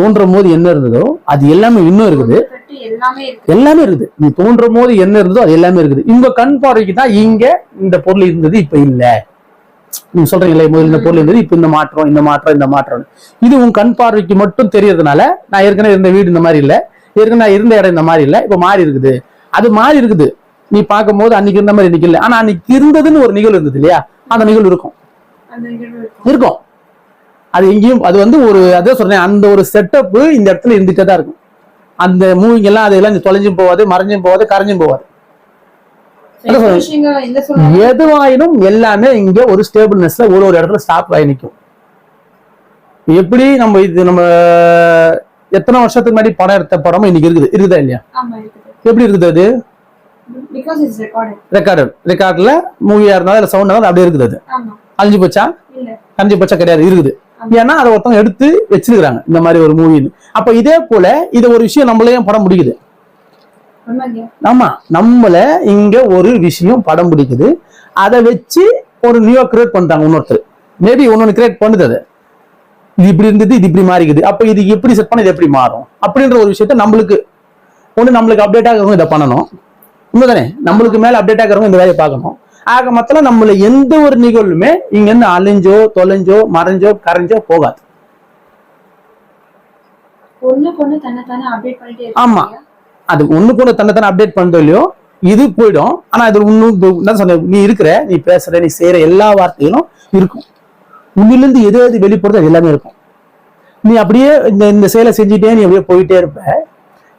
தோன்றும் போது என்ன இருந்ததோ அது எல்லாமே இன்னும் இருக்குது. எல்லாமே இருக்கு எல்லாமே இருக்குது. நீ தோன்றும் போது என்ன இருந்ததோ அது எல்லாமே இருக்குது. உங்க கண் பார்வைக்கு தான் இங்க இந்த பொருள் இருந்தது இப்ப இல்ல. நீங்க சொல்றீங்களே முதல்ல இந்த பொருள் இருந்தது இப்ப இந்த மாற்றம் இந்த மாற்றம் இந்த மாற்றம் இது உன் கண் பார்வைக்கு மட்டும் தெரியறதுனால நான் ஏற்கனவே இருந்த வீடு இந்த மாதிரி இல்ல. ஏற்கனவே நான் இருந்த இடம் இந்த மாதிரி இல்ல. இப்ப மாறி இருக்குது. அது மாறி இருக்குது. நீ பார்க்கும்போது அன்னைக்கு இருந்த மாதிரி இன்னைக்கு இல்ல. ஆனா அன்னைக்கு இருந்ததுன்னு ஒரு நிகழ்வு இருந்தது இல்லையா? அந்த நிகழ்வு இருக்கும். அந்த நிகழ்வு இருக்கும். இருக்கும். அது எங்கேயும் அது வந்து ஒரு அதான் சொல்றேன் அந்த ஒரு செட்டப் இந்த இடத்துல இருந்துட்டே தான் இருக்கும். அந்த மூவிங் எல்லாம் அதெல்லாம் இந்த தொலைஞ்சும் போகாது மறைஞ்சும் போகாது கரைஞ்சும் சூழ்நிலை எதுவாயினும் எல்லாமே இங்க ஒரு ஸ்டேபிள்னஸ்ல ஒரு ஒரு இடத்துல ஸ்டாப் ஆகி நிற்கும் எப்படி நம்ம இது நம்ம எத்தனை வருஷத்துக்கு முன்னாடி படம் எடுத்த படமும் இன்னைக்கு இருக்குது. இருக்குதா இல்லையா? எப்படி இருக்குது அது? ரெக்கார்டு ரெக்கார்ட்ல மூவியா இருந்தாலும் இல்ல சவுண்ட் இருந்தாலும் அப்படியே இருக்குது அது. அழிஞ்சு போச்சா? கஞ்சி பச்சை? கிடையாது இருக்குது. ஏன்னா அதை ஒருத்தவங்க எடுத்து வச்சிருக்காங்க இந்த மாதிரி ஒரு மூவின்னு அப்ப இதே போல இது ஒரு விஷயம் நம்மளையும் படம் பிடிக்குது? ஆமா. நம்மள இங்க ஒரு விஷயம் படம் பிடிக்குது. அதை வச்சு ஒரு நியூ கிரியேட் பண்றாங்க இன்னொருத்தர். மேபி ஒன்னொன்னு கிரியேட் பண்ணுது அது இது இப்படி இருந்தது இது இப்படி மாறிக்குது. அப்ப இது எப்படி செட் பண்ண இது எப்படி மாறும்? அப்படின்ற ஒரு விஷயத்த நம்மளுக்கு ஒண்ணு நம்மளுக்கு அப்டேட் ஆகிறவங்க இதை பண்ணணும். உண்மைதானே? நம்மளுக்கு மேல அப்டேட் ஆகிறவங்க இந்த வேலையை பார்க்கணும். ஆக மொத்தம் நம்மள எந்த ஒரு நிகழ்வுமே இங்க இருந்து அழிஞ்சோ தொலைஞ்சோ மறைஞ்சோ கரைஞ்சோ போகாது. ஆமா. அது ஒண்ணு கூட தன்னை அப்டேட் பண்ணுறோம் இல்லையோ இது போயிடும். ஆனா இது இன்னும் சொன்ன நீ இருக்கிற நீ பேசுற நீ செய்யற எல்லா வார்த்தைகளும் இருக்கும். உன்னிலிருந்து எது எது வெளிப்படுறது அது எல்லாமே இருக்கும். நீ அப்படியே இந்த இந்த செயலை செஞ்சுட்டே நீ அப்படியே போயிட்டே இருப்ப.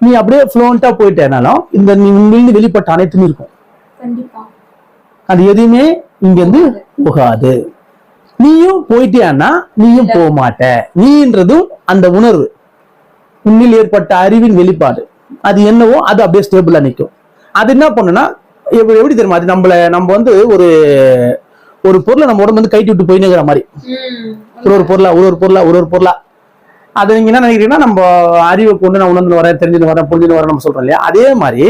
நீ அப்படியே ஃப்ளூவெண்டா போயிட்டேனாலும் இந்த நீ உன்னிலிருந்து வெளிப்பட்ட அனைத்துமே இருக்கும். அது எதுவுமே இங்க இருந்து போகாது. நீயும் போயிட்டியான்னா நீயும் போக மாட்ட நீன்றதும் அந்த உணர்வு. உன்னில் ஏற்பட்ட அறிவின் வெளிப்பாடு. அது என்னவோ அது அப்படியே ஸ்டேபிளா நிற்கும். அது என்ன பண்ணுனா எப்படி எப்படி தெரியுமா? அது நம்மள நம்ம வந்து ஒரு ஒரு பொருளை நம்ம உடம்பு வந்து கைட்டி விட்டு போயினுங்கிற மாதிரி. ஒரு ஒரு பொருளா ஒரு ஒரு பொருளா ஒரு ஒரு பொருளா. அது நீங்க என்ன நினைக்கிறீங்கன்னா நம்ம அறிவை கொண்டு நான் உணர்ந்து வரேன் தெரிஞ்சுன்னு வரேன் புரிஞ்சுன்னு வரேன் நம்ம சொல்றோம் இல்லையா? அதே மாதிரி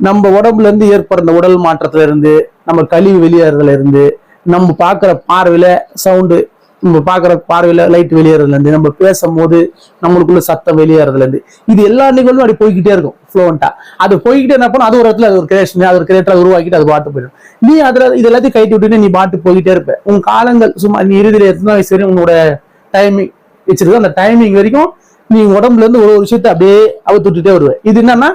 நம்ம உடம்புல இருந்து ஏற்படுற உடல் மாற்றத்துல இருந்து நம்ம கழிவு வெளியேறதுல இருந்து நம்ம பார்க்குற பார்வையில சவுண்டு நம்ம பார்க்குற பார்வையில லைட் வெளியேறதுல இருந்து நம்ம பேசும்போது நம்மளுக்குள்ள சத்தம் வெளியேறதுல இருந்து இது எல்லா நிகழ்வும் அப்படி போய்கிட்டே இருக்கும் ஃப்ளோவெண்டா அது போய்கிட்டே என்ன பண்ணும் அது ஒரு இடத்துல அது ஒரு கிரியேஷன் அது ஒரு கிரியேட்டரை உருவாக்கிட்டு அது பாட்டு போயிடும். நீ அதுல இது எல்லாத்தையும் கைட்டு விட்டுட்டு நீ பாட்டு போய்கிட்டே இருப்ப. உன் காலங்கள் சும்மா நீ இறுதியில எத்தனை வயசு வரையும் உன்னோட டைமிங் வச்சிருக்கோம் அந்த டைமிங் வரைக்கும் நீ உடம்புல இருந்து ஒரு ஒரு விஷயத்த அப்படியே அவுத்துட்டே விட்டுட்டே இது என்னன்னா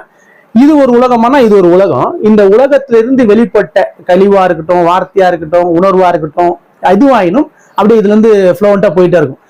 இது ஒரு உலகமானா இது ஒரு உலகம். இந்த உலகத்துல இருந்து வெளிப்பட்ட கழிவா இருக்கட்டும் வார்த்தையா இருக்கட்டும் உணர்வா இருக்கட்டும் அதுவாயினும் அப்படியே இதுல இருந்து ஃப்ளோவெண்டா போயிட்டே இருக்கும்.